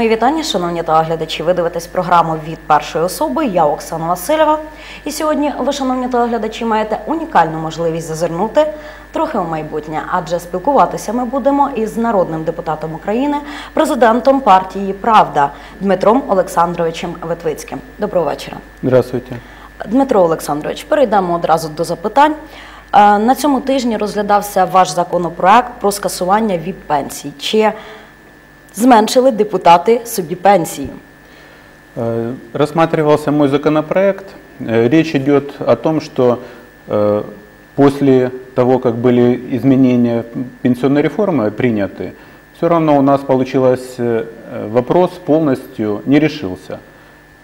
Мої вітання, шановні телеглядачі. Ви дивитесь програму від першої особи. Я Оксана Васильєва. І сьогодні ви, шановні телеглядачі, маєте унікальну можливість зазирнути трохи у майбутнє, адже спілкуватися ми будемо із народним депутатом України, президентом партії Правда Дмитром Олександровичем Ветвицьким. Доброго вечора. Здравствуйте. Дмитро Олександрович, перейдемо одразу до запитань. Е, На цьому тижні розглядався ваш законопроект про скасування віп пенсій. Чи зменшили депутати собі пенсії? Э, Рассматривался мой законопроект. Э, Речь идет о том, что э, после того, как были изменения пенсионной реформы приняты, все равно у нас получилось э, вопрос полностью не решился.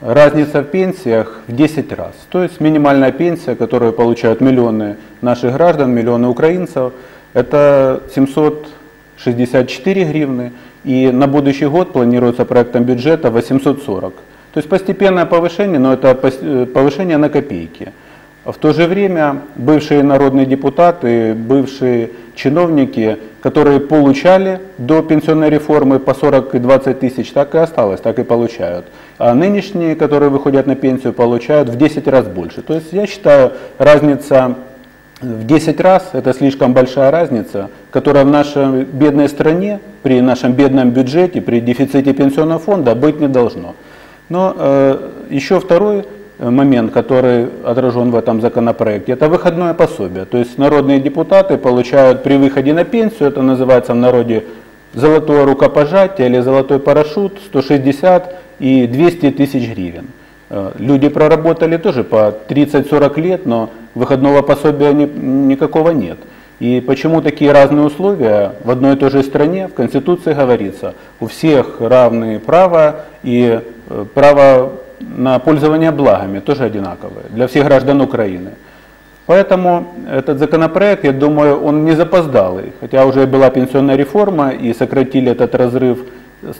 Разница в пенсиях в 10 раз. То есть минимальная пенсия, которую получают миллионы наших граждан, миллионы украинцев, это 764 гривны. И на будущий год планируется проектом бюджета 840. То есть постепенное повышение, но это э, повышение на копейки. В то же время бывшие народные депутаты, бывшие чиновники, которые получали до пенсионной реформы по 40 и 20 тысяч, так и осталось, так и получают. А нынешние, которые выходят на пенсию, получают в 10 раз больше. То есть я считаю, разница в 10 раз это слишком большая разница, которая в нашей бедной стране, при нашем бедном бюджете, при дефиците пенсионного фонда быть не должно. Но э, еще второй э, момент, который отражен в этом законопроекте, это выходное пособие. То есть народные депутаты получают при выходе на пенсию, это называется в народе золотое рукопожатие или золотой парашют, 160 и 200 тысяч гривен. Э, Люди проработали тоже по 30-40 лет, но выходного пособия ни- никакого нет. И почему такие разные условия в одной и той же стране? В Конституции говорится, у всех равные права и э, право на пользование благами тоже одинаковые для всех граждан Украины. Поэтому этот законопроект, я думаю, он не запоздалый, хотя уже была пенсионная реформа и сократили этот разрыв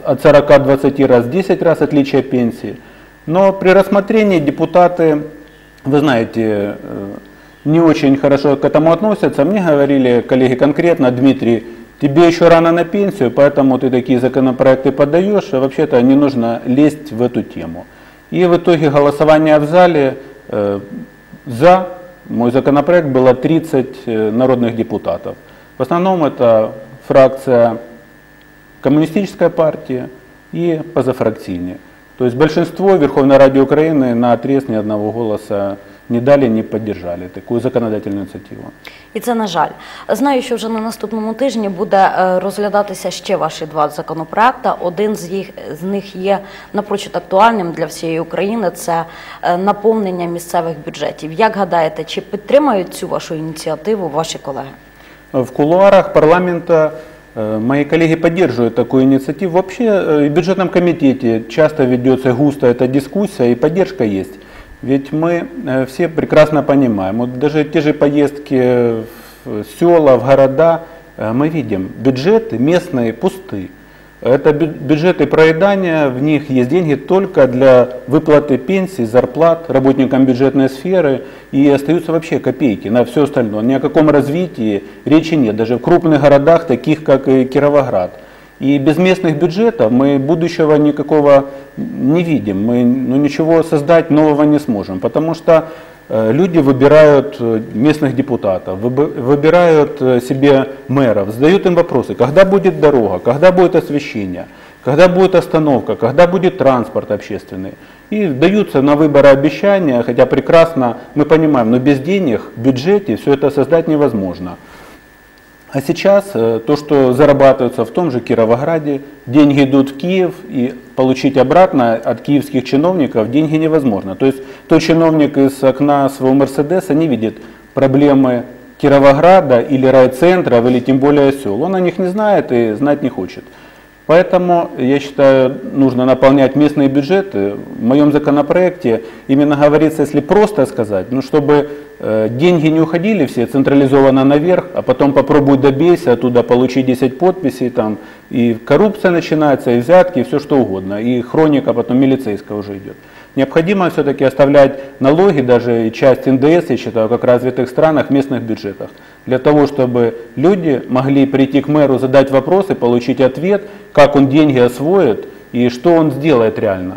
от 40-20 раз, 10 раз отличие пенсии. Но при рассмотрении депутаты, вы знаете, э, не очень хорошо к этому относятся. Мне говорили коллеги конкретно, Дмитрий, тебе еще рано на пенсию, поэтому ты такие законопроекты подаешь, а вообще-то не нужно лезть в эту тему. И в итоге голосования в зале э, за мой законопроект было 30 э, народных депутатов. В основном это фракция Коммунистическая партия и позафракционные. То есть большинство Верховной Раде Украины на отрез ни одного голоса не дали, не поддержали такую законодательную инициативу. І це на жаль. Знаю, що вже на наступному тижні буде е, розглядатися ще ваші два законопроекти. Один з їх з них є напрочуд актуальним для всієї України. Це е, наповнення місцевих бюджетів. Як гадаєте, чи підтримають цю вашу ініціативу ваші колеги? В кулуарах парламента мои коллеги поддерживают такую инициативу. Вообще э, в бюджетном комитете часто ведется густо эта дискуссия и поддержка есть. Ведь мы э, все прекрасно понимаем, вот даже те же поездки в села, в города, э, мы видим, бюджеты местные пусты. Это бю- бюджеты проедания, в них есть деньги только для выплаты пенсий, зарплат работникам бюджетной сферы и остаются вообще копейки на все остальное. Ни о каком развитии речи нет, даже в крупных городах, таких как и Кировоград. И без местных бюджетов мы будущего никакого не видим, мы ну, ничего создать нового не сможем, потому что э, люди выбирают э, местных депутатов, выбирают э, себе мэров, задают им вопросы, когда будет дорога, когда будет освещение, когда будет остановка, когда будет транспорт общественный. И даются на выборы обещания, хотя прекрасно мы понимаем, но без денег в бюджете все это создать невозможно. А сейчас э, то, что зарабатывается в том же Кировограде, деньги идут в Киев, и получить обратно от киевских чиновников деньги невозможно. То есть тот чиновник из окна своего Мерседеса не видит проблемы Кировограда или райцентров, или тем более сел. Он о них не знает и знать не хочет. Поэтому, я считаю, нужно наполнять местные бюджеты. В моем законопроекте именно говорится, если просто сказать, ну, чтобы э, деньги не уходили все централизованно наверх, а потом попробуй добейся оттуда, получи 10 подписей, там, и коррупция начинается, и взятки, и все что угодно, и хроника потом милицейская уже идет. Необходимо все-таки оставлять налоги, даже и часть НДС, я считаю, как развитых странах, в местных бюджетах. Для того, чтобы люди могли прийти к мэру, задать вопросы, получить ответ, как он деньги освоит, и что он сделает реально.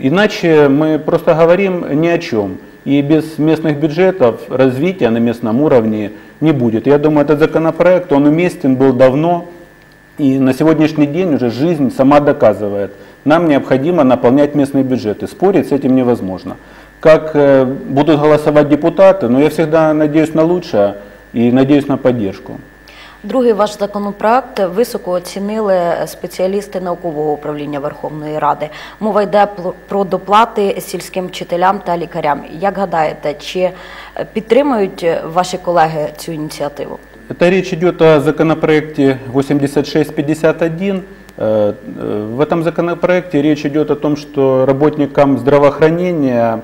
Иначе мы просто говорим ни о чем. И без местных бюджетов развития на местном уровне не будет. Я думаю, этот законопроект, он уместен был давно, и на сегодняшний день уже жизнь сама доказывает. Нам необходимо наполнять местные бюджеты. Спорить с этим невозможно. Как э, будут голосовать депутаты, но я всегда надеюсь на лучшее и надеюсь на поддержку. Другий ваш законопроект високо оцінили спеціалісти наукового управління Верховної Ради. Мова йде пл- про доплати сільським вчителям та лікарям. Як гадаєте, чи е, підтримують ваші колеги цю ініціативу? Это речь идет о законопроекте 8651. Э, э, В этом законопроекте речь идет о том, что работникам здравоохранения,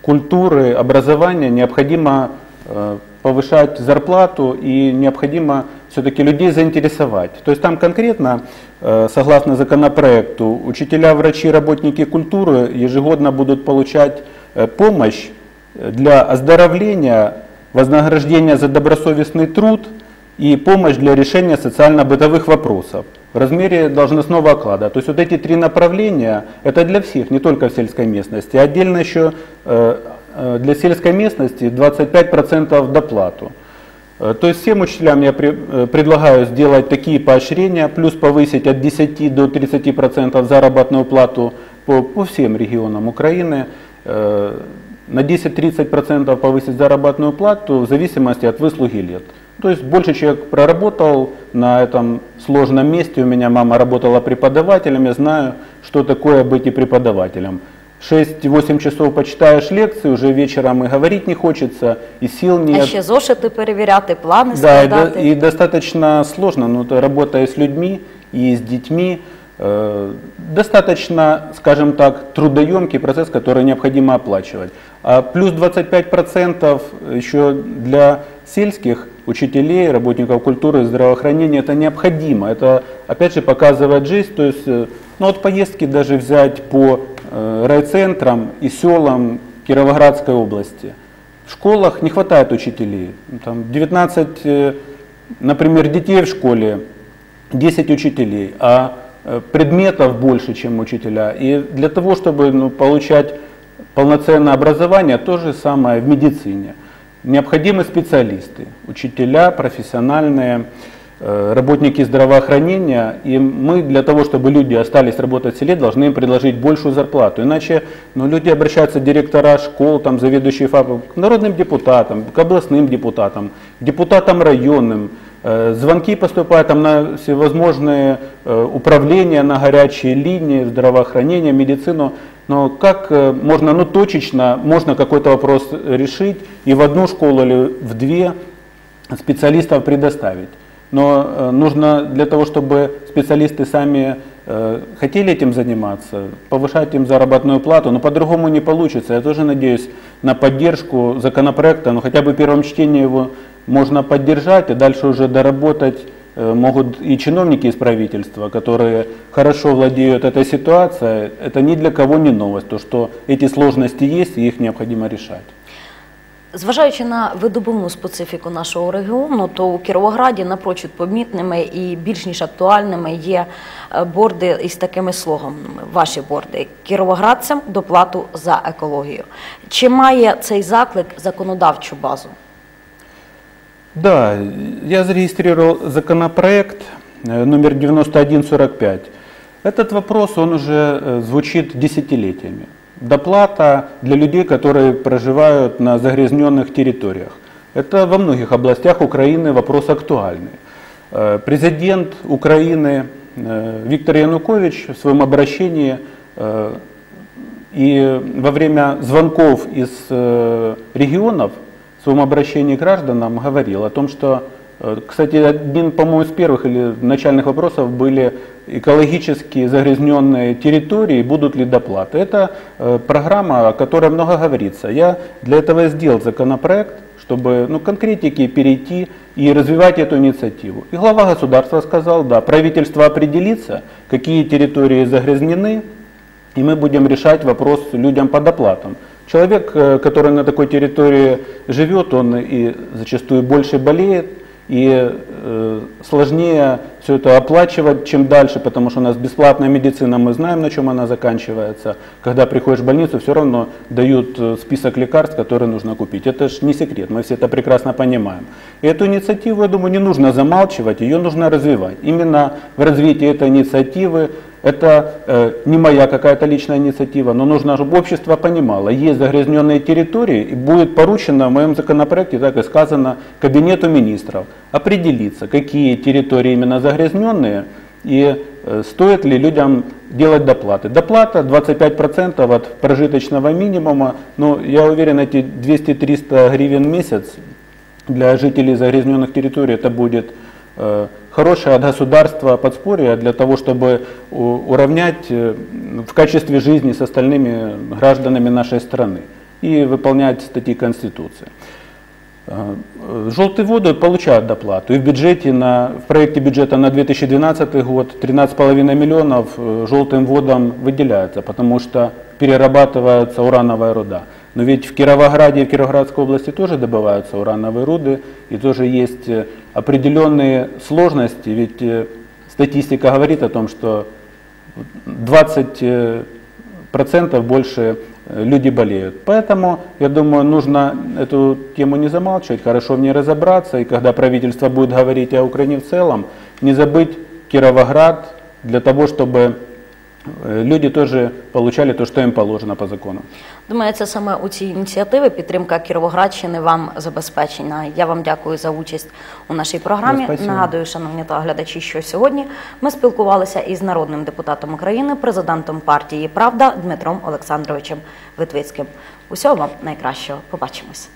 культуры, образования необходимо э, повышать зарплату и необходимо все-таки людей заинтересовать. То есть там конкретно, согласно законопроекту, учителя, врачи, работники культуры ежегодно будут получать помощь для оздоровления, вознаграждения за добросовестный труд и помощь для решения социально-бытовых вопросов в размере должностного оклада. То есть вот эти три направления, это для всех, не только в сельской местности. Отдельно еще э, э, для сельской местности 25% доплату. Э, То есть всем учителям я предлагаю сделать такие поощрения, плюс повысить от 10 до 30% заработную плату по, по всем регионам Украины, на 10-30% повысить заработную плату в зависимости от выслуги лет. То есть больше человек проработал на этом сложном месте, у меня мама работала преподавателем, я знаю, что такое быть и преподавателем. 6-8 часов почитаешь лекции, уже вечером и говорить не хочется, и сил нет. А ще зошити перевіряти, плани Да, складати. и достаточно сложно, ну, работая с людьми и с детьми, достаточно, скажем так, трудоемкий процесс, который необходимо оплачивать. А плюс 25% еще для сельских учителей, работников культуры и здравоохранения это необходимо. Это, опять же, показывает жизнь. То есть, э, ну вот поездки даже взять по э, райцентрам и селам Кировоградской области. В школах не хватает учителей. Там 19, э, например, детей в школе, 10 учителей, а э, предметов больше, чем учителя. И для того, чтобы ну, получать полноценное образование, то же самое в медицине. Необходимы специалисты, учителя, профессиональные, э, работники здравоохранения. И мы для того, чтобы люди остались работать в селе, должны им предложить большую зарплату. Иначе ну, люди обращаются, директора школ, там, заведующие ФАПов, к народным депутатам, к областным депутатам, к депутатам районным. Звонки поступают там на всевозможные управления, на горячие линии, здравоохранение, медицину. Но как э, можно, ну точечно, можно какой-то вопрос решить и в одну школу или в две специалистов предоставить. Но э, нужно для того, чтобы специалисты сами хотели этим заниматься, повышать им заработную плату, но по-другому не получится. Я тоже надеюсь на поддержку законопроекта, но хотя бы в первом чтении его можно поддержать, и дальше уже доработать э, могут и чиновники из правительства, которые хорошо владеют этой ситуацией. Это ни для кого не новость, то что эти сложности есть и их необходимо решать. Зважаючи на видобувну специфіку нашого регіону, то у Кіровограді напрочуд помітними і більш ніж актуальними є е, борди із такими слоганами. Ваші борди кіровоградцям доплату за екологію. Чи має цей заклик законодавчу базу? Да, я зарегистрировал законопроект э, номер 9145. Этот вопрос, он уже э, звучит десятилетиями. Доплата для людей, которые проживают на загрязненных территориях. Это во многих областях Украины вопрос актуальный. Э, Президент Украины э, Виктор Янукович в своем обращении э, и во время звонков из регионов в своем обращении к гражданам говорил о том, что, кстати, один, по-моему, из первых или начальных вопросов были экологически загрязненные территории, будут ли доплаты. Это э, программа, о которой много говорится. Я для этого сделал законопроект, чтобы ну, конкретики перейти и развивать эту инициативу. И глава государства сказал, да, правительство определится, какие территории загрязнены, и мы будем решать вопрос людям по доплатам. Человек, э, который на такой территории живет, он и зачастую больше болеет, И э, сложнее все это оплачивать, чем дальше, потому что у нас бесплатная медицина, мы знаем, на чем она заканчивается. Когда приходишь в больницу, все равно дают э, список лекарств, которые нужно купить. Это же не секрет, мы все это прекрасно понимаем. И эту инициативу, я думаю, не нужно замалчивать, ее нужно развивать. Именно в развитии этой инициативы это э, не моя какая-то личная инициатива, но нужно, чтобы общество понимало, есть загрязненные территории, и будет поручено в моем законопроекте, так и сказано, Кабинету министров определиться, какие территории именно загрязненные, и э, стоит ли людям делать доплаты. Доплата 25% от прожиточного минимума, но я уверен, эти 200-300 гривен в месяц для жителей загрязненных территорий это будет хорошее от государства подспорье для того, чтобы уравнять э, в качестве жизни с остальными гражданами нашей страны и выполнять статьи Конституции. Э, Желтые воды получают доплату. И в бюджете, на, в проекте бюджета на 2012 год 13,5 миллионов э, желтым водам выделяется, потому что перерабатывается урановая руда. Но ведь в Кировограде и в Кировоградской области тоже добываются урановые руды, и тоже есть э, определенные сложности, ведь э, статистика говорит о том, что 20 э, процентов больше люди болеют. Поэтому, я думаю, нужно эту тему не замалчивать, хорошо в ней разобраться, и когда правительство будет говорить о Украине в целом, не забыть Кировоград для того, чтобы люди тоже получали то, что им положено по закону. Думаю, це саме у цій ініціативі підтримка Кіровоградщини вам забезпечена. Я вам дякую за участь у нашій програмі. Ну. Нагадую, шановні телеглядачі, що сьогодні ми спілкувалися із народним депутатом України, президентом партії Правда Дмитром Олександровичем Витвицьким. Усього вам найкращого. Побачимось.